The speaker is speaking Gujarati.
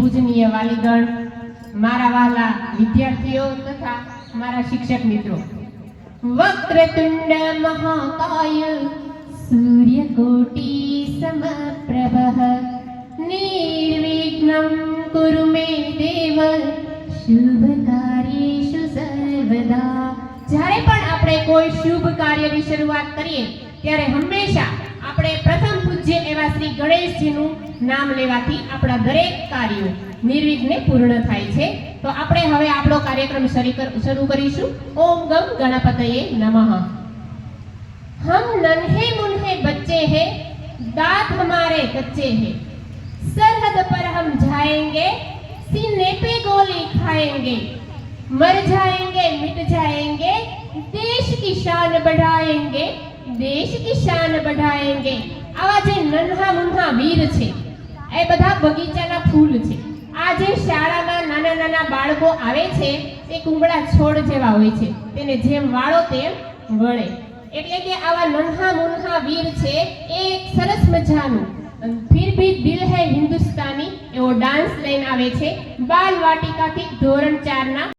પૂજનીય વાલીગણ, મારા વાલા વિદ્યાર્થીઓ તથા મારા શિક્ષક મિત્રો. વક્રતુંડ મહાકાય સૂર્યકોટી સમપ્રભઃ નિર્વિઘ્नं કુરુ મે દેવ, શુભ કાર્યેષુ સર્વદા. જ્યારે પણ આપણે કોઈ શુભ કાર્યની શરૂઆત કરીએ, ત્યારે હંમેશા શ્રી ગણેશજીનું નામ લેવાથી આપણા દરેક કાર્યો નિર્વિઘ્ને પૂર્ણ થાય છે તો આપણે હવે આપણો કાર્યક્રમ શરૂ કર- શરૂ કરીશું ઓમ ગમ ગણપતયે નમઃ हम नन्हे मुन्हे बच्चे हैं दांत हमारे कच्चे हैं सरहद पर हम जाएंगे सीने पे गोली खाएंगे मर जाएंगे मिट जाएंगे देश की शान बढ़ाएंगे देश की शान बढ़ाएंगे આવા જે નન્હા મુન્હા વીર છે, એ બધા બગીચાના ફૂલ છે. આ જે શાળાના નાના નાના બાળકો આવે છે તે કુંબળા છોડ જેવા હોય છે. તેને જેમ વાળો તેમ વળે. એટલે કે આવા નન્હા મુન્હા વીર છે, એ એક સરસ મજાનું. ફિર ભી દિલ હૈ હિન્દુસ્તાની એવો ડાન્સ લઈને આવે છે. બાલ વાટિકાથી ધોરણ ચારના